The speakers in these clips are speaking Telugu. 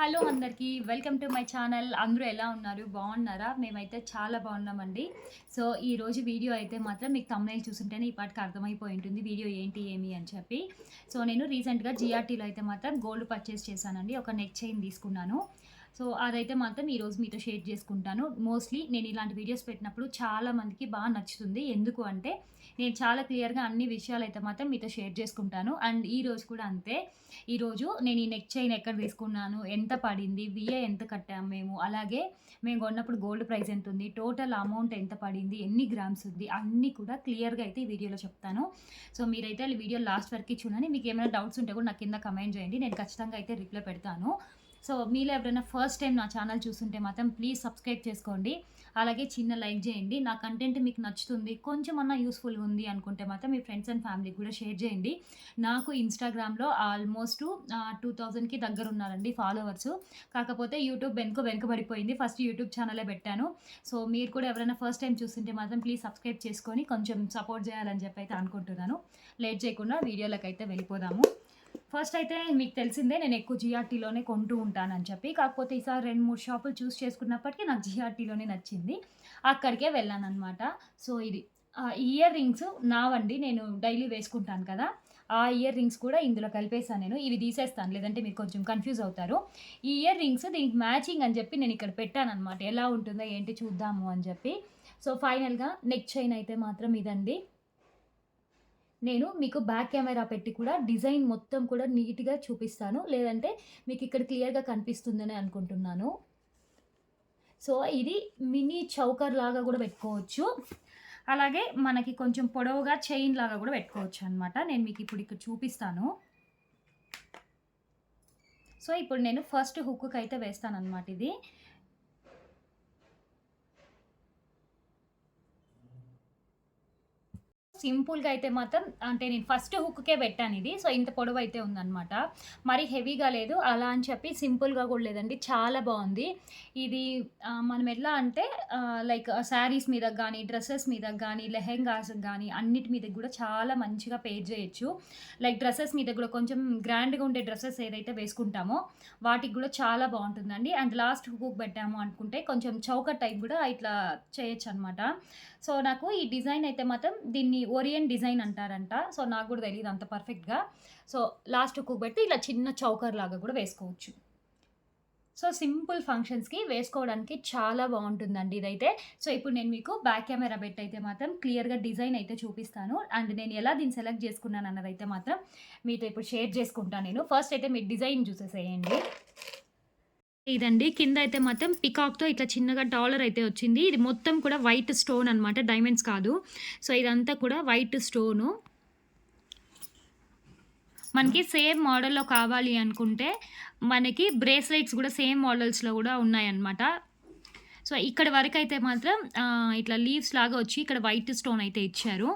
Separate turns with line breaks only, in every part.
హలో అందరికీ వెల్కమ్ టు మై ఛానల్. అందరూ ఎలా ఉన్నారు? బాగున్నారా? మేమైతే చాలా బాగున్నామండి. సో ఈ రోజు వీడియో అయితే మాత్రం మీకు తమ్నైల్ చూస్తుంటేనే ఈ పాటికి అర్థమైపోయి ఉంటుంది. వీడియో ఏంటి ఏమి అని చెప్పి. సో నేను రీసెంట్గా జిఆర్టీలో అయితే మాత్రం గోల్డ్ పర్చేస్ చేశానండి. ఒక నెక్ చైన్ తీసుకున్నాను. సో అదైతే మాత్రం ఈరోజు మీతో షేర్ చేసుకుంటాను. మోస్ట్లీ నేను ఇలాంటి వీడియోస్ పెట్టినప్పుడు చాలా మందికి బాగా నచ్చుతుంది. ఎందుకు అంటే నేను చాలా క్లియర్గా అన్ని విషయాలు అయితే మాత్రం మీతో షేర్ చేసుకుంటాను. అండ్ ఈ రోజు కూడా అంతే. ఈరోజు నేను ఈ నెక్ చైన్ ఎక్కడ తీసుకున్నాను ఎంత పడింది? విఏ ఎంత కట్టాము మేము? అలాగే మేము కొన్నప్పుడు గోల్డ్ ప్రైస్ ఎంత ఉంది? టోటల్ అమౌంట్ ఎంత పడింది? ఎన్ని గ్రామ్స్ ఉంది? అన్నీ కూడా క్లియర్గా అయితే ఈ వీడియోలో చెప్తాను. సో మీరైతే వీడియో లాస్ట్ వరకు చూడండి. మీకు ఏమైనా డౌట్స్ ఉంటే కూడా నాకు కింద కమెంట్ చేయండి. నేను ఖచ్చితంగా అయితే రిప్లై పెడతాను. సో మీలో ఎవరైనా ఫస్ట్ టైం నా ఛానల్ చూస్తుంటే మాత్రం ప్లీజ్ సబ్స్క్రైబ్ చేసుకోండి. అలాగే చిన్న లైక్ చేయండి. నా కంటెంట్ మీకు నచ్చుతుంది కొంచెం అన్నా యూస్ఫుల్గా ఉంది అనుకుంటే మాత్రం మీ ఫ్రెండ్స్ అండ్ ఫ్యామిలీకి కూడా షేర్ చేయండి. నాకు ఇన్స్టాగ్రామ్లో ఆల్మోస్ట్ టూ థౌజండ్కి దగ్గర ఉన్నారండి ఫాలోవర్స్ కాకపోతే యూట్యూబ్ వెనుక వెనుకబడిపోయింది ఫస్ట్ యూట్యూబ్ ఛానలే పెట్టాను. సో మీరు కూడా ఎవరైనా ఫస్ట్ టైం చూస్తుంటే మాత్రం ప్లీజ్ సబ్స్క్రైబ్ చేసుకొని కొంచెం సపోర్ట్ చేయాలని చెప్పి అయితే అనుకుంటున్నాను. లేట్ చేయకుండా వీడియోలకు అయితే వెళ్ళిపోదాము. ఫస్ట్ అయితే మీకు తెలిసిందే నేను ఎక్కువ జిఆర్టీలోనే కొంటూ ఉంటానని చెప్పి. కాకపోతే ఈసారి రెండు మూడు షాపులు చూస్ చేసుకున్నప్పటికీ నాకు జిఆర్టీలోనే నచ్చింది. అక్కడికే వెళ్ళాను అనమాట సో ఇది ఇయర్ రింగ్స్ నావండి. నేను డైలీ వేసుకుంటాను కదా. ఆ ఇయర్ రింగ్స్ కూడా ఇందులో కలిపేసాను నేను. ఇవి తీసేస్తాను. లేదంటే మీరు కొంచెం కన్ఫ్యూజ్ అవుతారు. ఈ ఇయర్ రింగ్స్ దీనికి మ్యాచింగ్ అని చెప్పి నేను ఇక్కడ పెట్టాను అనమాట ఎలా ఉంటుందో ఏంటి చూద్దాము అని చెప్పి. సో ఫైనల్గా నెక్ చైన్ అయితే మాత్రం ఇదండి. నేను మీకు బ్యాక్ కెమెరా పెట్టి కూడా డిజైన్ మొత్తం కూడా నీట్గా చూపిస్తాను. లేదంటే మీకు ఇక్కడ క్లియర్గా కనిపిస్తుందని అనుకుంటున్నాను. సో ఇది మినీ చౌకర్ లాగా కూడా పెట్టుకోవచ్చు. అలాగే మనకి కొంచెం పొడవుగా చైన్ లాగా కూడా పెట్టుకోవచ్చు అనమాట నేను మీకు ఇప్పుడు ఇక్కడ చూపిస్తాను. సో ఇప్పుడు నేను ఫస్ట్ హుక్కి అయితే వేస్తాను అనమాట ఇది. సింపుల్గా అయితే మాత్రం అంటే నేను ఫస్ట్ హుక్కే పెట్టాను ఇది. సో ఇంత పొడవు అయితే ఉందన్నమాట. మరి హెవీగా లేదు. అలా అని చెప్పి సింపుల్గా కూడా లేదండి. చాలా బాగుంది. ఇది మనం ఎలా అంటే లైక్ శారీస్ మీద కానీ డ్రెస్సెస్ మీద కానీ లెహెంగాస్ కానీ అన్నిటి మీద కూడా చాలా మంచిగా పేర్ చేయొచ్చు. లైక్ డ్రెస్సెస్ మీద కూడా కొంచెం గ్రాండ్గా ఉండే డ్రెస్సెస్ ఏదైతే వేసుకుంటామో వాటికి కూడా చాలా బాగుంటుందండి. అండ్ లాస్ట్ హుక్ పెట్టాము అనుకుంటే కొంచెం చౌక టైప్ కూడా ఇట్లా చేయొచ్చు అనమాట సో నాకు ఈ డిజైన్ అయితే మాత్రం దీన్ని ఓరియన్ డిజైన్ అంటారంట. సో నాకు కూడా తెలియదు అంత పర్ఫెక్ట్గా. సో లాస్ట్ కుక్ పెట్టి ఇలా చిన్న చౌకర్ లాగా కూడా వేసుకోవచ్చు. సో సింపుల్ ఫంక్షన్స్కి వేసుకోవడానికి చాలా బాగుంటుందండి ఇదైతే. సో ఇప్పుడు నేను మీకు బ్యాక్ కెమెరా పెట్టి అయితే మాత్రం క్లియర్గా డిజైన్ అయితే చూపిస్తాను. అండ్ నేను ఎలా దీన్ని సెలెక్ట్ చేసుకున్నాను అన్నదైతే మాత్రం మీతో ఇప్పుడు షేర్ చేసుకుంటాను నేను. ఫస్ట్ అయితే మీరు డిజైన్ చూసేసేయండి. ఇదండి. కింద అయితే మాత్రం పికాక్తో ఇట్లా చిన్నగా డాలర్ అయితే వచ్చింది. ఇది మొత్తం కూడా వైట్ స్టోన్ అనమాట డైమండ్స్ కాదు. సో ఇదంతా కూడా వైట్ స్టోను. మనకి సేమ్ మోడల్లో కావాలి అనుకుంటే మనకి బ్రేస్లెట్స్ కూడా సేమ్ మోడల్స్లో కూడా ఉన్నాయన్నమాట. సో ఇక్కడ వరకు అయితే మాత్రం ఇట్లా లీవ్స్ లాగా వచ్చి ఇక్కడ వైట్ స్టోన్ అయితే ఇచ్చారు.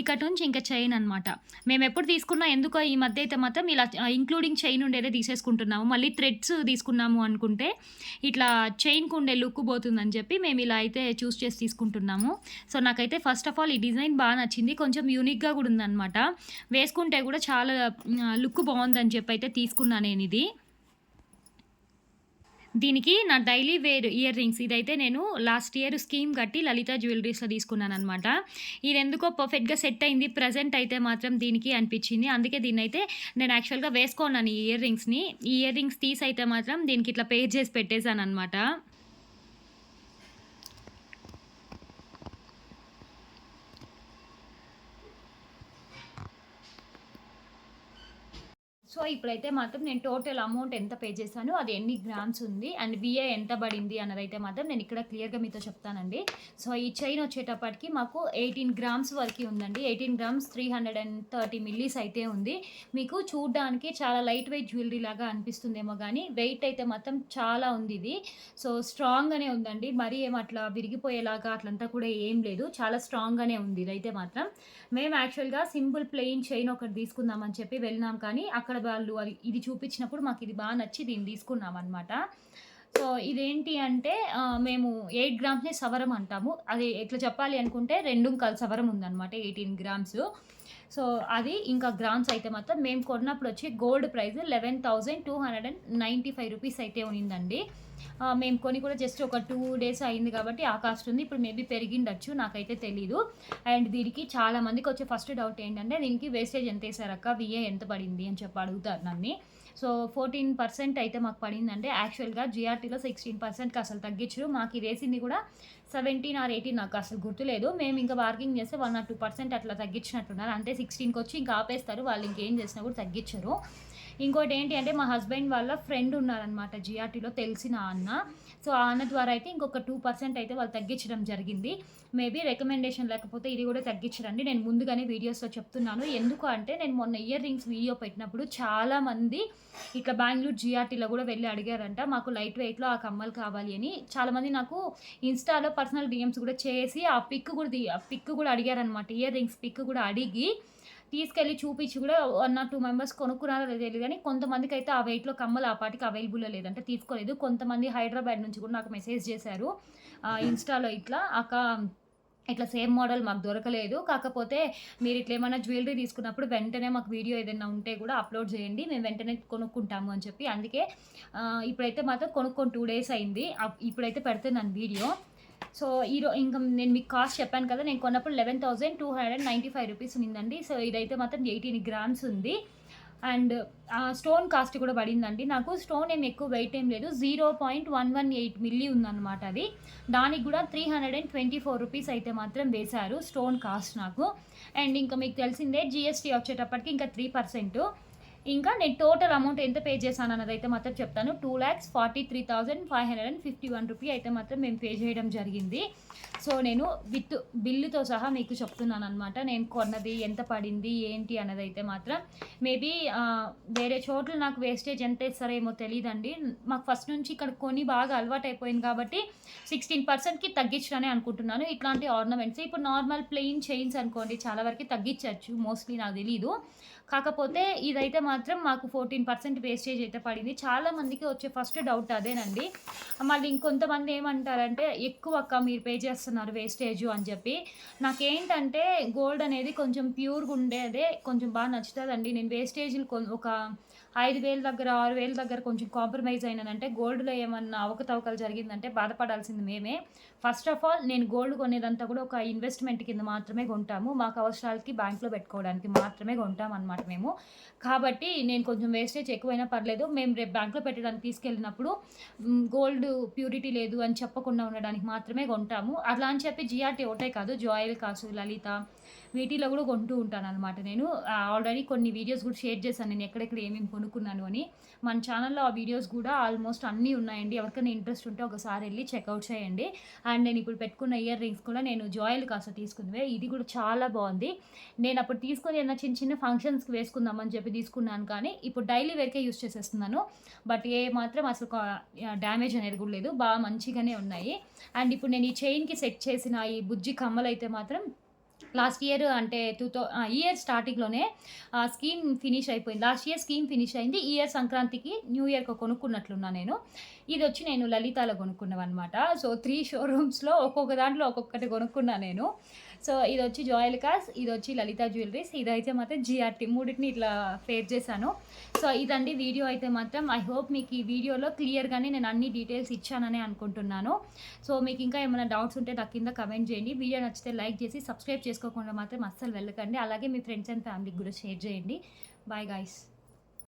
ఇక్కడ నుంచి ఇంకా చైన్ అనమాట మేము ఎప్పుడు తీసుకున్నా ఎందుకో ఈ మధ్య అయితే మాత్రం ఇలా ఇంక్లూడింగ్ చైన్ ఉండేదే తీసేసుకుంటున్నాము. మళ్ళీ థ్రెడ్స్ తీసుకున్నాము అనుకుంటే ఇట్లా చైన్కు ఉండే లుక్ పోతుందని చెప్పి మేము ఇలా అయితే చూస్ చేసి తీసుకుంటున్నాము. సో నాకైతే ఫస్ట్ ఆఫ్ ఆల్ ఈ డిజైన్ బాగా నచ్చింది. కొంచెం యూనిక్గా కూడా ఉందన్నమాట. వేసుకుంటే కూడా చాలా లుక్ బాగుందని చెప్పి అయితే తీసుకున్నా నేను ఇది. దీనికి నా డైలీ వేర్ ఇయర్ రింగ్స్. ఇదైతే నేను లాస్ట్ ఇయర్ స్కీమ్ కట్టి లలిత జ్యువెలరీస్లో తీసుకున్నాను అనమాట ఇది ఎందుకో పర్ఫెక్ట్గా సెట్ అయింది. ప్రజెంట్ అయితే మాత్రం దీనికి అనిపించింది. అందుకే దీన్ని అయితే నేను యాక్చువల్గా వేసుకున్నాను ఈ ఇయర్ రింగ్స్ని. ఈ ఇయర్ రింగ్స్ తీసి అయితే మాత్రం దీనికి ఇట్లా పేర్ చేసి పెట్టేశాను అనమాట సో ఇప్పుడైతే మాత్రం నేను టోటల్ అమౌంట్ ఎంత పే చేశాను అది ఎన్ని గ్రామ్స్ ఉంది అండ్ బిఏ ఎంత పడింది అన్నదైతే మాత్రం నేను ఇక్కడ క్లియర్గా మీతో చెప్తానండి. సో ఈ చైన్ వచ్చేటప్పటికి మాకు ఎయిటీన్ గ్రామ్స్ వరకు ఉందండి. Eighteen grams three hundred and thirty millis అయితే ఉంది. మీకు చూడడానికి చాలా లైట్ వెయిట్ జ్యువెలరీ లాగా అనిపిస్తుందేమో కానీ వెయిట్ అయితే మాత్రం చాలా ఉంది ఇది. సో స్ట్రాంగ్గానే ఉందండి. మరీ ఏం అట్లా విరిగిపోయేలాగా అట్లంతా కూడా ఏం లేదు. చాలా స్ట్రాంగ్గానే ఉంది ఇదైతే మాత్రం. మేము యాక్చువల్గా సింపుల్ ప్లెయిన్ చైన్ ఒకటి తీసుకుందామని చెప్పి వెళ్ళినాం కానీ అక్కడ వాళ్ళు అది ఇది చూపించినప్పుడు మాకు ఇది బాగా నచ్చి దీన్ని తీసుకున్నాం అనమాట సో ఇదేంటి అంటే మేము ఎయిట్ గ్రామ్స్ని సవరం అంటాము. అది ఎట్లా చెప్పాలి అనుకుంటే రెండు కలిసి సవరం ఉందన్నమాట ఎయిటీన్ గ్రామ్స్. సో అది ఇంకా గ్రామ్స్ అయితే మాత్రం మేము కొన్నప్పుడు వచ్చి gold price eleven thousand two hundred and ninety five rupees అయితే ఉన్నిందండి. మేము కొని కూడా జస్ట్ ఒక టూ డేస్ అయింది కాబట్టి ఆ కాస్ట్ ఉంది. ఇప్పుడు మేబీ పెరిగిండొచ్చు నాకైతే తెలీదు. అండ్ దీనికి చాలా మందికి వచ్చే ఫస్ట్ డౌట్ ఏంటంటే దీనికి వేస్టేజ్ ఎంత వేసారక్క విఏ ఎంత పడింది? అని చెప్పి అడుగుతారు నన్ను. సో ఫోర్టీన్ పర్సెంట్ అయితే మాకు పడిందంటే యాక్చువల్గా జిఆర్టీలో సిక్స్టీన్ పర్సెంట్కి అసలు తగ్గించరు. మాకు ఈ వేసింది కూడా సెవెంటీన్ ఆర్ ఎయిటీన్ నాకు అసలు గుర్తులేదు. మేము ఇంకా బార్గింగ్ చేస్తే వన్ ఆర్ టూ పర్సెంట్ అట్లా తగ్గించినట్టున్నారు. అంటే సిక్స్టీన్కి వచ్చి ఇంకా ఆపేస్తారు. వాళ్ళు ఇంకేం చేసినా కూడా తగ్గించరు. ఇంకోటి ఏంటి అంటే మా హస్బెండ్ వాళ్ళ ఫ్రెండ్ ఉన్నారనమాట జిఆర్టీలో తెలిసిన అన్న. సో ఆ అన్న ద్వారా అయితే ఇంకొక టూ పర్సెంట్ అయితే వాళ్ళు తగ్గించడం జరిగింది. మేబీ రికమెండేషన్ లేకపోతే ఇది కూడా తగ్గించరండి. నేను ముందుగానే వీడియోస్లో చెప్తున్నాను. ఎందుకు అంటే నేను మొన్న ఇయర్ రింగ్స్ వీడియో పెట్టినప్పుడు చాలామంది ఇట్లా బెంగళూరు జిఆర్టీలో కూడా వెళ్ళి అడిగారంట మాకు లైట్ వెయిట్లో ఆ కమ్మలు కావాలి అని. చాలామంది నాకు ఇన్స్టాలో పర్సనల్ డిఎమ్స్ కూడా చేసి ఆ పిక్ కూడా ఆ పిక్ కూడా అడిగారనమాట ఇయర్ రింగ్స్ పిక్ కూడా అడిగి తీసుకెళ్ళి చూపించి కూడా వన్ ఆర్ టూ మెంబర్స్ కొనుక్కున్నారో తెలియదు కానీ కొంతమందికి అయితే ఆ వెయిట్లో కమ్మలు ఆ పాటికి అవైలబుల్లో లేదంటే తీసుకోలేదు. కొంతమంది హైదరాబాద్ నుంచి కూడా నాకు మెసేజ్ చేశారు. ఇన్స్టాలో ఇట్లా అక్క ఇట్లా సేమ్ మోడల్ మాకు దొరకలేదు. కాకపోతే మీరు ఇట్లా ఏమైనా జ్యువెలరీ తీసుకున్నప్పుడు వెంటనే మాకు వీడియో ఏదైనా ఉంటే కూడా అప్లోడ్ చేయండి. మేము వెంటనే కొనుక్కుంటాము అని చెప్పి. అందుకే ఇప్పుడైతే మాత్రం కొనుక్కొని టూ డేస్ అయింది. ఇప్పుడైతే పెడుతున్నాను వీడియో సో ఈరో ఇంకా నేను మీకు కాస్ట్ చెప్పాను కదా నేను కొన్నప్పుడు eleven thousand two hundred ninety five rupees ఉందండి సో ఇదైతే మాత్రం ఎయిటీన్ గ్రామ్స్ ఉంది. అండ్ స్టోన్ కాస్ట్ కూడా పడిందండి. నాకు స్టోన్ ఏం ఎక్కువ వెయిట్ ఏం లేదు. Zero point one one eight milli ఉందన్నమాట అది. దానికి కూడా three hundred and twenty four rupees అయితే మాత్రం వేశారు స్టోన్ కాస్ట్ నాకు. అండ్ ఇంకా మీకు తెలిసిందే జిఎస్టీ వచ్చేటప్పటికి ఇంకా త్రీ పర్సెంట్ ఇంకా నేను టోటల్ అమౌంట్ ఎంత పే చేశాను అన్నది అయితే మాత్రం చెప్తాను. Two lakhs forty three thousand five hundred and fifty one rupee అయితే మాత్రం మేము పే చేయడం జరిగింది. సో నేను విత్ బిల్లుతో సహా మీకు చెప్తున్నాను అనమాట నేను కొన్నది ఎంత పడింది ఏంటి అన్నది అయితే మాత్రం మేబీ వేరే చోట్ల నాకు వేస్టేజ్ ఎంత ఇస్తారేమో తెలియదండి మాకు ఫస్ట్ నుంచి ఇక్కడ కొని బాగా అలవాటు అయిపోయింది కాబట్టి సిక్స్టీన్ పర్సెంట్కి తగ్గించడనే అనుకుంటున్నాను. ఇట్లాంటి ఆర్నమెంట్స్ ఇప్పుడు నార్మల్ ప్లెయిన్ చైన్స్ అనుకోండి చాలా వరకు తగ్గించవచ్చు. మోస్ట్లీ నాకు తెలీదు. కాకపోతే ఇదైతే మా మాత్రం మాకు ఫోర్టీన్ పర్సెంట్ వేస్టేజ్ అయితే పడింది. చాలా మందికి వచ్చే ఫస్ట్ డౌట్ అదేనండి. మళ్ళీ ఇంకొంతమంది ఏమంటారంటే ఎక్కువ అక్క మీరు పే చేస్తున్నారు వేస్టేజ్ అని చెప్పి. నాకేంటంటే గోల్డ్ అనేది కొంచెం ప్యూర్గా ఉండేదే కొంచెం బాగా నచ్చుతుందండి. నేను వేస్టేజ్లు కొ- ఒక ఐదు వేల దగ్గర ఆరు వేల దగ్గర కొంచెం కాంప్రమైజ్ అయినానంటే గోల్డ్లో ఏమన్నా అవకతవకలు జరిగిందంటే బాధపడాల్సింది మేమే. ఫస్ట్ ఆఫ్ ఆల్ నేను గోల్డ్ కొనేదంతా కూడా ఒక ఇన్వెస్ట్మెంట్ కింద మాత్రమే కొంటాము. మాకు అవసరాలకి బ్యాంక్లో పెట్టుకోవడానికి మాత్రమే కొంటాం అనమాట మేము. కాబట్టి నేను కొంచెం వేస్టేజ్ ఎక్కువైనా పర్లేదు. మేము రేపు బ్యాంక్లో పెట్టడానికి తీసుకెళ్ళినప్పుడు గోల్డ్ ప్యూరిటీ లేదు అని చెప్పకుండా ఉండడానికి మాత్రమే కొంటాము. అట్లా అని చెప్పి జిఆర్టీ ఒకటే కాదు జాయిల్ కాసు లలిత వీటిలో కూడా కొంటూ ఉంటాను అనమాట నేను ఆల్రెడీ కొన్ని వీడియోస్ కూడా షేర్ చేశాను. నేను ఎక్కడెక్కడ ఏమేమి కొనుక్కున్నాను అని. మన ఛానల్లో ఆ వీడియోస్ కూడా ఆల్మోస్ట్ అన్నీ ఉన్నాయండి. ఎవరికైనా ఇంట్రెస్ట్ ఉంటే ఒకసారి వెళ్ళి చెక్అవుట్ చేయండి. అండ్ నేను ఇప్పుడు పెట్టుకున్న ఇయర్ రింగ్స్ కూడా నేను జాయిల్ కాస్త తీసుకుందివే. ఇది కూడా చాలా బాగుంది. నేను అప్పుడు తీసుకుని ఏదైనా చిన్న చిన్న ఫంక్షన్స్కి వేసుకుందామని చెప్పి తీసుకున్నాను కానీ ఇప్పుడు డైలీ వేర్కే యూస్ చేసేస్తున్నాను. బట్ ఏ మాత్రం అసలు డ్యామేజ్ అనేది కూడా లేదు. బాగా మంచిగానే ఉన్నాయి. అండ్ ఇప్పుడు నేను ఈ చైన్కి సెట్ చేసిన ఈ బుజ్జి కమ్మలు అయితే మాత్రం లాస్ట్ ఇయర్ అంటే టూ థౌ ఇయర్ స్టార్టింగ్లోనే స్కీమ్ ఫినిష్ అయిపోయింది. లాస్ట్ ఇయర్ స్కీమ్ ఫినిష్ అయింది. ఈ ఇయర్ సంక్రాంతికి న్యూ ఇయర్కి కొనుక్కున్నట్లున్నా నేను. ఇది వచ్చి నేను లలితాలో కొనుక్కున్నాను అనమాట సో త్రీ షోరూమ్స్లో ఒక్కొక్క దాంట్లో ఒక్కొక్కటి కొనుక్కున్నా నేను. సో ఇది వచ్చి జాయిల్ కాస్ ఇది వచ్చి లలిత జ్యువెలరీస్ ఇదైతే మాత్రం జిఆర్టీ మూడింటిని ఇట్లా ఫేర్ చేశాను. సో ఇదండి వీడియో అయితే మాత్రం. ఐ హోప్ మీకు ఈ వీడియోలో క్లియర్గానే నేను అన్ని డీటెయిల్స్ ఇచ్చానని అనుకుంటున్నాను. సో మీకు ఇంకా ఏమైనా డౌట్స్ ఉంటే నాకు కింద కమెంట్ చేయండి. వీడియో నచ్చితే లైక్ చేసి సబ్స్క్రైబ్ చేసుకోకుండా మాత్రం అస్సలు వెళ్ళకండి. అలాగే మీ ఫ్రెండ్స్ అండ్ ఫ్యామిలీకి కూడా షేర్ చేయండి. Bye guys